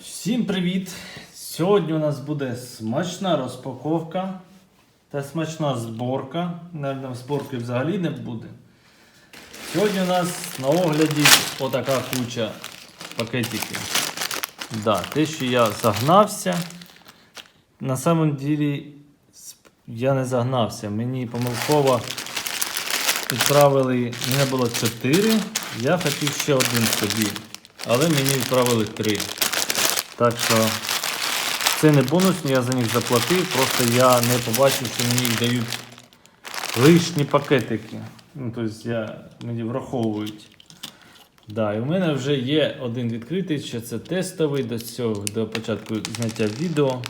Всім привіт! Сьогодні у нас буде смачна розпаковка та смачна зборка. Наверно, зборки взагалі не буде. Сьогодні у нас на огляді отака куча пакетиків. Да, те, що я загнався. На самом ділі я не загнався. Мені помилково відправили, мене було 4. Я хотів ще один собі. Але мені відправили 3. Так що це не бонусні, я за них заплатив, просто я не побачив, що мені їх дають лишні пакетики. Ну, тобто я, мені враховують. Да, і у мене вже є один відкритий, що це тестовий до цього, до початку зняття відео.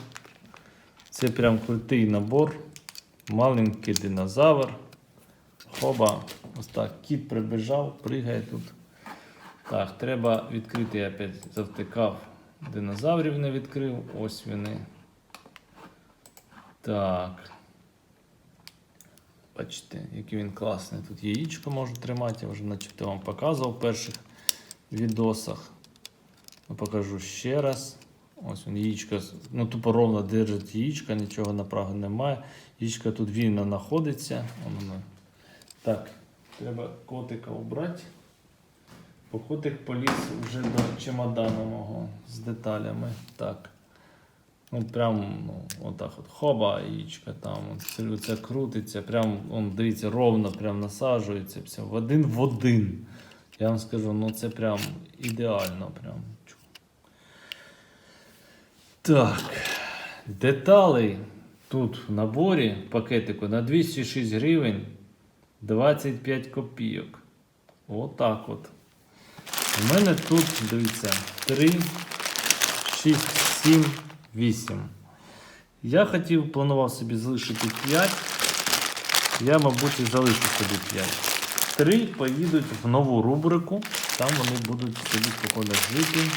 Це прям крутий набор. Маленький динозавр. Хоба. Ось так. Кіт прибіжав, пригає тут. Так, треба відкрити, я опять завтикав. Динозаврів не відкрив. Ось вони. Так. Бачите, який він класний. Тут яєчко можу тримати, я вже начебто вам показував в перших відосах. Ну, покажу ще раз. Ось він яєчко, ну тупо ровно держить яєчко, нічого направо немає. Яєчко тут вільно знаходиться. Так, треба котика убрати. Бо поліз вже до чемодана мого з деталями. Так. Ну, прям, ну, отак от. Хоба, яєчко там. Це- крутиться, прям, он, дивіться, ровно прям насаджується. Все, в один в один. Я вам скажу, ну це прям ідеально. Прям. Так. Деталей тут в наборі пакетику на 206 гривень 25 копійок. Отак от. У мене тут, дивіться, 3, 6, 7, 8. Я хотів, планував собі залишити 5. Я, мабуть, і залишу собі 5. 3 поїдуть в нову рубрику. Там вони будуть собі спокійно жити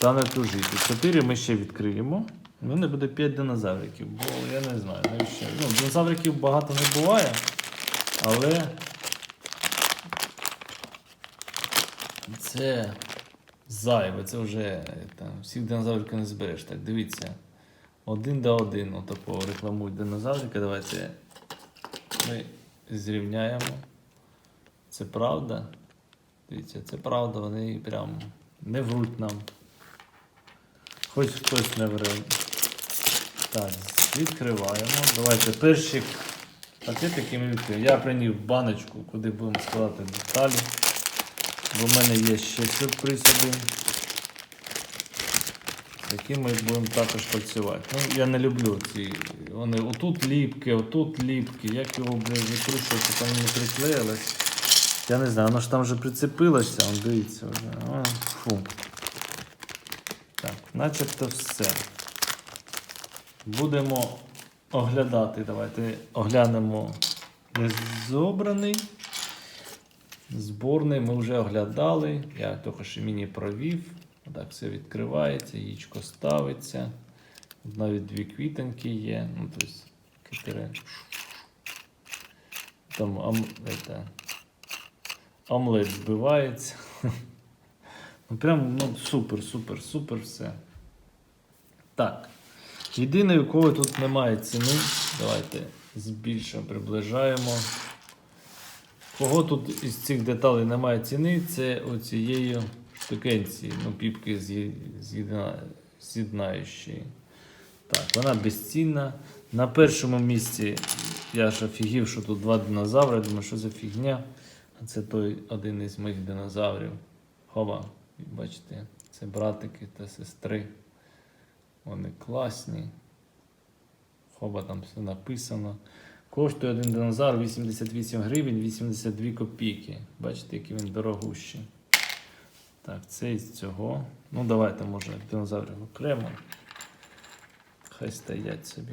та не тужити. 4 ми ще відкриємо. У мене буде 5 динозавриків, бо я не знаю, навіщо. Ну, динозавриків багато не буває, але Це зайве, це вже там, всіх динозавриків не збереш. Так, дивіться. Один до один отакого рекламують динозаврика. Давайте ми зрівняємо. Це правда. Дивіться, це правда, вони прям не вруть нам. Хоч хтось не вре. Так, відкриваємо. Давайте перші пакетики ми відкриємо. Я приніс баночку, куди будемо складати деталі. Бо в мене є ще сюрприз один, який ми будемо також працювати. Ну, я не люблю ці. Вони отут ліпки, отут ліпки. Як його блін, викручувати, там не приклеїлось. Я не знаю, воно ж там вже прицепилося, он, дивіться вже. А, фу. Так, начебто все. Будемо оглядати. Давайте оглянемо незобраний. Зборний ми вже оглядали. Я тільки що міні провів. Так, все відкривається, яєчко ставиться. Навіть дві квітоньки є. Ну, тобто, китери. Там ам, это, омлет збивається. Ну, прям ну, супер, супер, супер все. Так. Єдине, у кого тут немає ціни. Давайте збільшимо, приближаємо. Кого тут із цих деталей немає ціни, це оцієї штукенції, ну, піпки з'єдна- з'єднаючої. Так, вона безцінна. На першому місці я ж офігів, що тут два динозаври. Думаю, що за фігня. А це той один із моїх динозаврів. Хоба, бачите, це братики та сестри. Вони класні. Хоба там все написано. Коштує один динозавр 88 гривень 82 копійки. Бачите, який він дорогущий. Так, це із цього. Ну, давайте, може, динозаврів окремо. Хай стоять собі.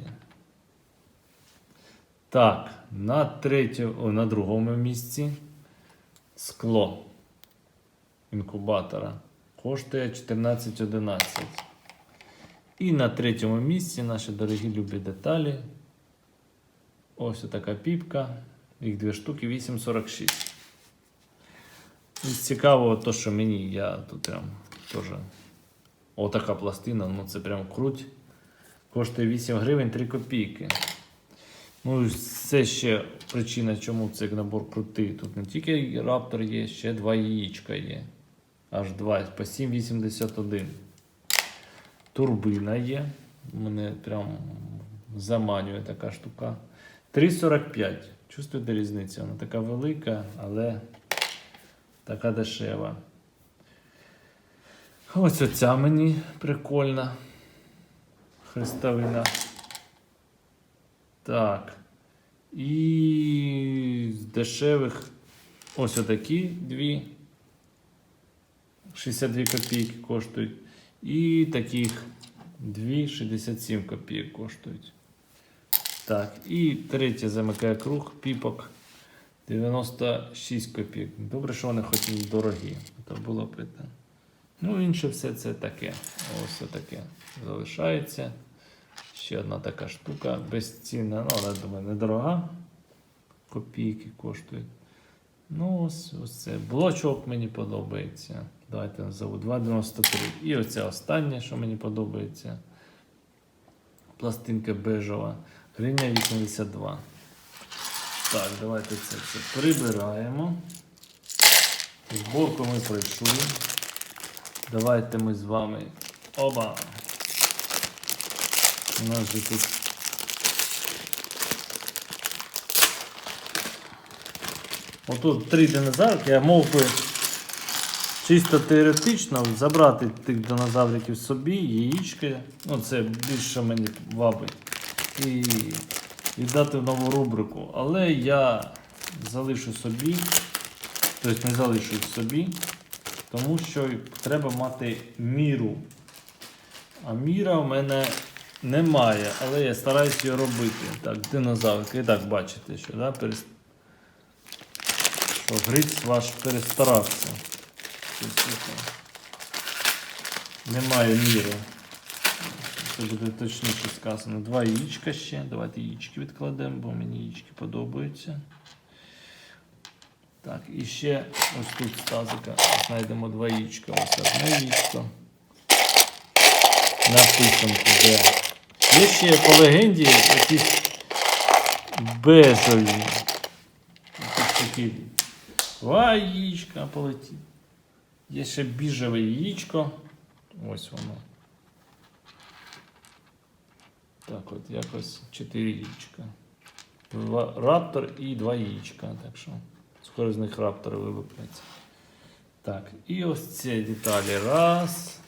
Так, на третьому, о, на другому місці скло інкубатора коштує 14,11. І на третьому місці наші дорогі любі деталі. Ось така піпка. Їх дві штуки 8,46. Із цікавого, то, що мені я тут прям теж Отака пластина, ну це прям круть. Коштує 8 гривень 3 копійки. Ну, це ще причина, чому цей набор крутий. Тут не тільки раптор є, ще два яєчка є. Аж два, по 7,81. Турбина є. Мене прям заманює така штука. 3,45. Чувствуєте різницю? Вона така велика, але така дешева. Ось оця мені прикольна. Хрестовина. Так. І з дешевих ось отакі дві. 62 копійки коштують. І таких 2,67 копійок коштують. Так, і третє замикає круг піпок 96 копійок. Добре, що вони хоч дорогі. То було питання. Ну, інше все це таке. Ось таке залишається. Ще одна така штука безцінна. Ну, але думаю, недорога. Копійки коштують. Ну, ось, ось це. Блочок мені подобається. Давайте назову 2,93. І оця остання, що мені подобається. Пластинка бежева. Гривня 82. Так, давайте це все прибираємо. Зборку ми пройшли. Давайте ми з вами. Оба! У нас же тут. Отут три динозаврики, я мов би чисто теоретично забрати тих динозавриків собі, яєчки. Ну, це більше мені вабить. І віддати в нову рубрику. Але я залишу собі, тобто не залишу собі, тому що треба мати міру. А міра в мене немає, але я стараюся її робити. Так, динозаврики. І так бачите, що, да, перес... що Гриць ваш перестарався. Немає міри. Це буде точніше сказано. Два яєчка ще. Давайте яєчки відкладемо, бо мені яєчки подобаються. Так, і ще ось тут з тазика знайдемо два яєчка. Ось одне яєчко. Написано де. Є ще по легенді якісь бежеві. Такі. Два яєчка полетів. Є ще біжеве яєчко. Ось воно. Так, от якось 4 яєчка. Два, раптор і два яєчка. Так що скоро з них раптори вилупляться. Так, і ось ці деталі. Раз.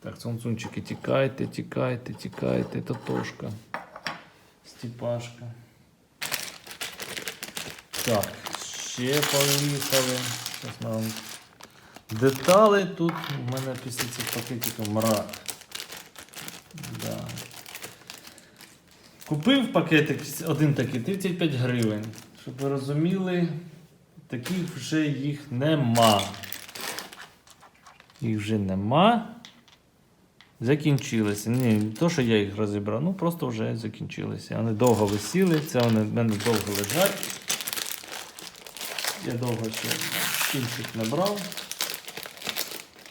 Так, цунцунчики, тікайте, тікайте, тікайте. Тотошка. Степашка. Так, ще поїхали. Щас ми вам Деталі тут у мене після цих пакетиків мрак. Купив пакетик один такий 35 гривень. Щоб ви розуміли, таких вже їх нема. Їх вже нема. Закінчилися. Ні, не то, що я їх розібрав, ну просто вже закінчилися. Вони довго висіли, це вони в мене довго лежать. Я довго ще інших не брав.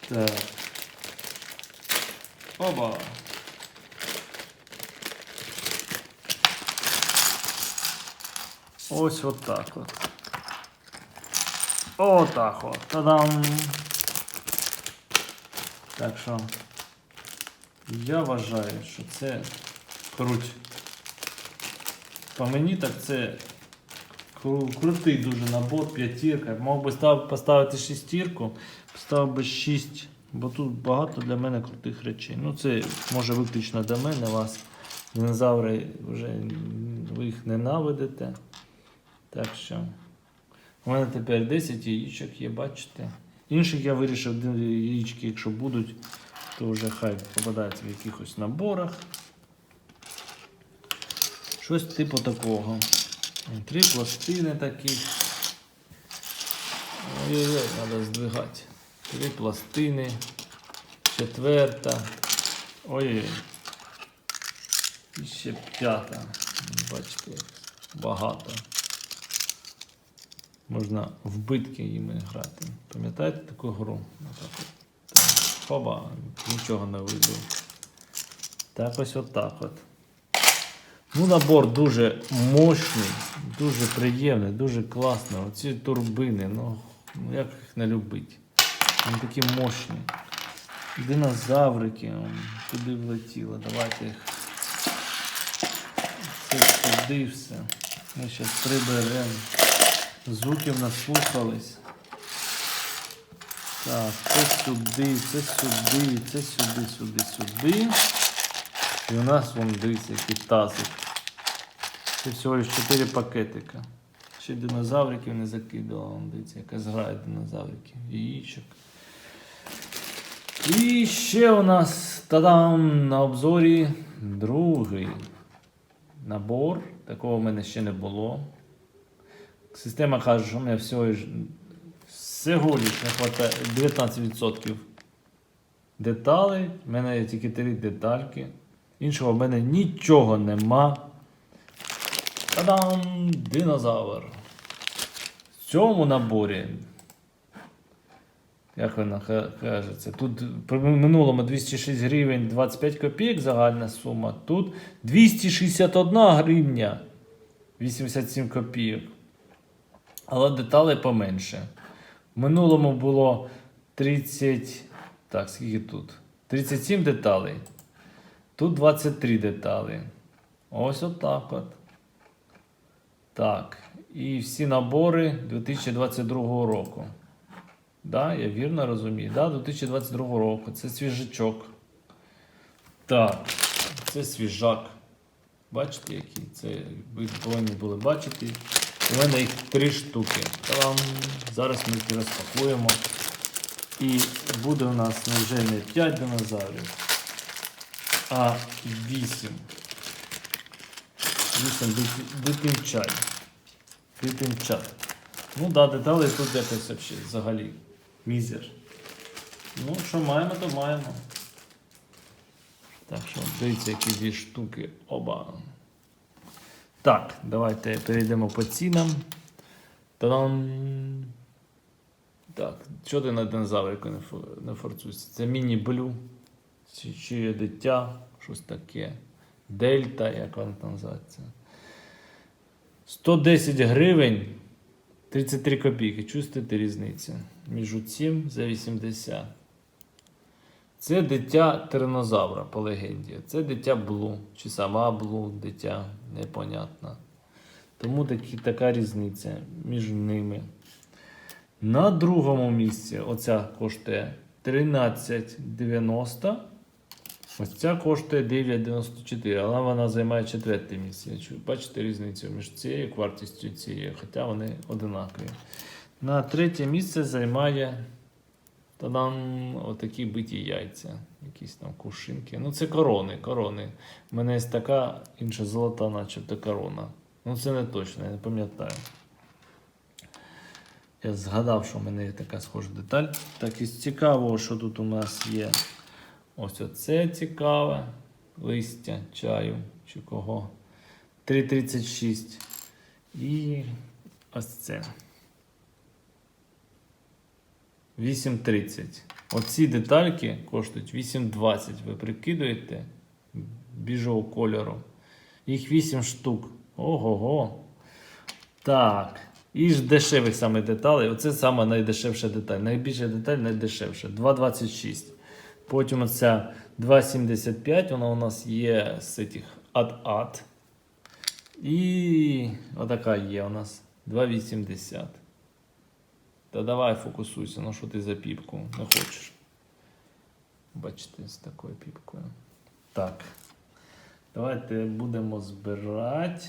Так. Оба. Ось от так от. Отак от. Та-дам! Так що я вважаю, що це круть. По мені так це кру- крутий дуже набор, п'ятірка. Мог би став, поставити шестірку, поставив би 6, бо тут багато для мене крутих речей. Ну це може виключно для мене вас. Динозаври вже ви їх ненавидите. Так що у мене тепер 10 яєчок є, бачите. Інших я вирішив яєчки, якщо будуть, то вже хай попадаються в якихось наборах. Щось типу такого. Три пластини такі. Ой-ой-ой, треба здвигати. Три пластини. Четверта. Ой-ой. І ще п'ята. Бачите, багато. Можна в битки їми грати. Пам'ятаєте таку гру? Хоба. Нічого не видно. Так ось отак от. Ну, набор дуже мощний, дуже приємний, дуже класний. Оці турбини, ну, ну як їх не любити. Вони такі мощні. Динозаврики, туди влетіло. Давайте їх. Це сюди все. Ми зараз приберемо. Звуків наслухались. Так, це сюди, це сюди, це сюди, сюди, сюди. І у нас вон дивіться, який тазик. Це всього лиш 4 пакетика. Ще динозавриків не закидувала, вон дивіться, яка зграя динозавриків. Яєчок. І ще у нас та-дам на обзорі другий набор. Такого в мене ще не було. Система каже, що у мене всього всього лиш не хватає 19% деталей. У мене є тільки три детальки. Іншого в мене нічого нема. Та-дам! Динозавр. В цьому наборі. Як вона ка- кажеться? Тут при минулому 206 гривень 25 копійок загальна сума. Тут 261 гривня 87 копійок. Але деталей поменше. В минулому було 30. Так, скільки тут? 37 деталей. Тут 23 деталі. Ось отак от. Так. І всі набори 2022 року. Да, я вірно розумію. Да, 2022 року. Це свіжачок. Так, це свіжак. Бачите, який? Це ви повинні були бачити. У мене їх три штуки. Та-дам! Зараз ми їх розпакуємо. І буде у нас вже не 5 динозаврів, а 8. 8 дитинчай. Дитинчат. Ну да, деталей тут якось взагалі. Мізер. Ну, що маємо, то маємо. Так що дивіться, які дві штуки. Оба. Так, давайте перейдемо по цінам. Та-дам! Так, що ти на динозаврику не, фо- не форцуйся? Це міні-блю, чи, чиє дитя, щось таке. Дельта, як вона там називається. 110 гривень 33 копійки. Чувствуєте різницю? Між цим за 80. Це дитя тиранозавра по легенді. Це дитя Блу. Чи сама Блу, дитя, непонятно. Тому такі, така різниця між ними. На другому місці оця коштує 13,90. Ось ця коштує 9,94, але вона займає четверте місце. Бачите різницю між цією вартістю і цією, хоча вони одинакові. На третє місце займає та-дам, отакі биті яйця, якісь там кушинки. Ну, це корони, корони. У мене є така інша золота, начебто корона. Ну, це не точно, я не пам'ятаю. Я згадав, що в мене є така схожа деталь. Так із цікавого, що тут у нас є. Ось оце цікаве. Листя чаю чи кого. 3,36. І ось це. 8,30. Оці детальки коштують 8,20. Ви прикидуєте біжого кольору. Їх 8 штук. Ого-го. Так. І ж дешевих саме деталей. Оце саме найдешевша деталь. Найбільша деталь найдешевша. 2,26. Потім оця 2,75. Вона у нас є з цих ад-ад. І отака є у нас 2,80. Та давай фокусуйся, ну що ти за піпку? Не хочеш. Бачите, з такою піпкою. Так. Давайте будемо збирати.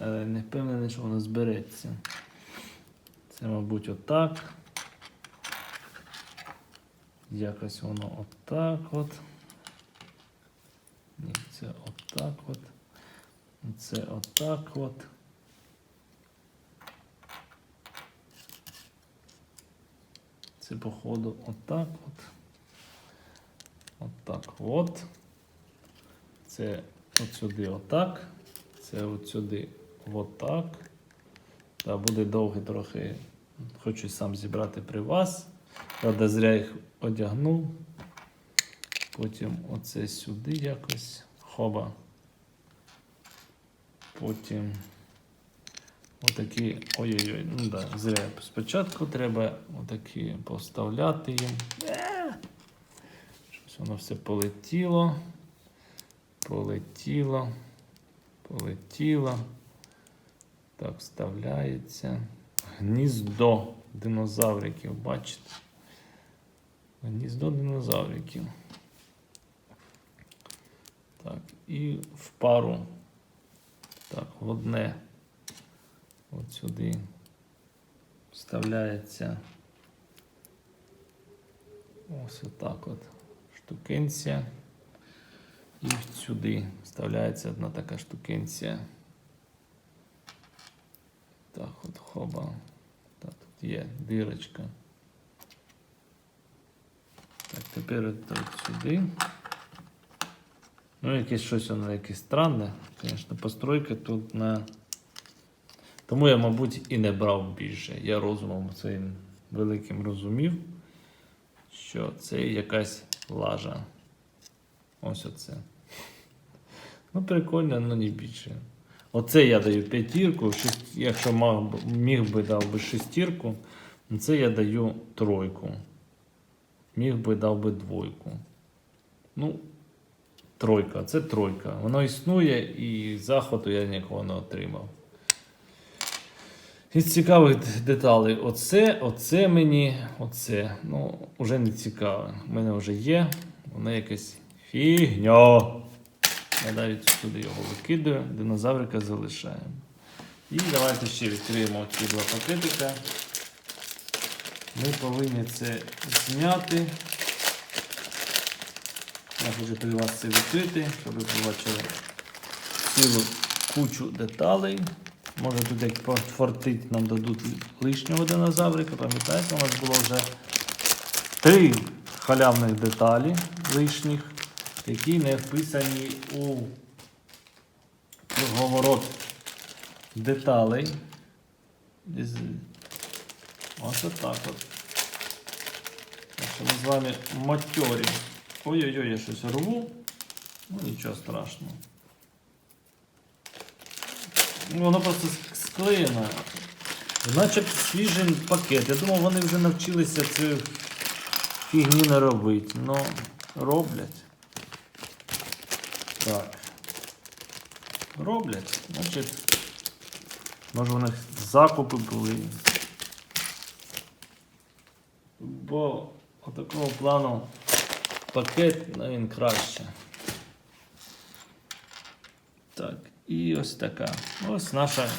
Але не впевнений, що воно збереться. Це, мабуть, отак. Якось воно отак от. Ні, це отак от. Це отак от. Це, походу, отак от. Отак от. Це от сюди отак. Це от сюди отак. Та буде довгий трохи. Хочу сам зібрати при вас. Правда, зря їх одягнув. Потім оце сюди якось. Хоба. Потім отакі. Ой-ой-ой, ну да, зря. Спочатку треба отакі поставляти їм. Е! Щось воно все полетіло. Полетіло. Полетіло. Так, вставляється. Гніздо динозавриків, бачите? Гніздо динозавриків. Так, і в пару. Так, в одне. От сюди вставляється. Ось отак от штукенція. І сюди вставляється одна така штукенція. Так, от хоба. Так, тут є дирочка. Так, тепер от сюди. Ну, якесь щось воно якесь странне. Звісно, постройка тут на. Тому я, мабуть, і не брав більше. Я розумом своїм великим розумів, що це якась лажа. Ось оце. Ну, прикольно, але не більше. Оце я даю п'ятірку, якщо міг би дав би шестірку, ну, це я даю тройку. Міг би дав би двойку. Ну, тройка, це тройка. Воно існує і захвату я нікого не отримав. Із цікавих деталей, оце, оце мені, оце. Ну, вже не цікаве. У мене вже є. Воно якесь фігня. Я навіть сюди його викидаю, динозаврика залишаємо. І давайте ще відкриємо ці два пакетика. Ми повинні це зняти. Я хочу при вас це відкрити, щоб ви побачили цілу кучу деталей. Може тут як фортить нам дадуть лишнього динозаврика. Пам'ятаєте, у нас було вже три халявних деталі лишніх, які не вписані у круговорот деталей. Ось отак от. Так що ми з вами матьорі. Ой-ой-ой, я щось рву. Ну нічого страшного. Ну, Воно просто ск- склеєно. Наче свіжий пакет. Я думав, вони вже навчилися цю фігню не робити. Ну, роблять. Так. Роблять. Значить, може у них закупи були. Бо такого плану пакет ну, він краще. Так, і ось така. Ось наша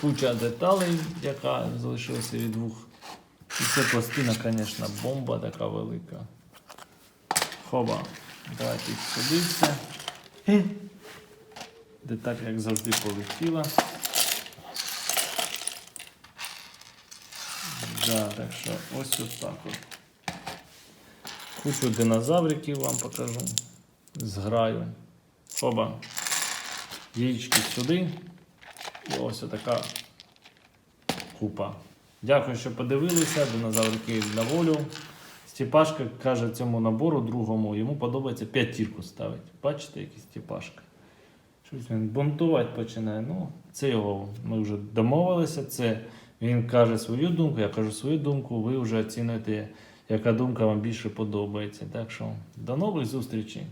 куча деталей, яка залишилася від двох. І це пластина, звісно, бомба така велика. Хоба. Давайте сюди все. Деталь, як завжди, полетіла. Да, так що ось отак от. Кучу динозавриків вам покажу. Зграю. Оба. Яєчки сюди. І ось така купа. Дякую, що подивилися. Динозаврики на волю. Степашка каже цьому набору другому, йому подобається п'ятірку ставить. Бачите, який Степашка. Щось він бунтувати починає. Ну, це його. Ми вже домовилися. Це він каже свою думку, я кажу свою думку. Ви вже оцінюєте, яка думка вам більше подобається. Так що до нових зустрічей.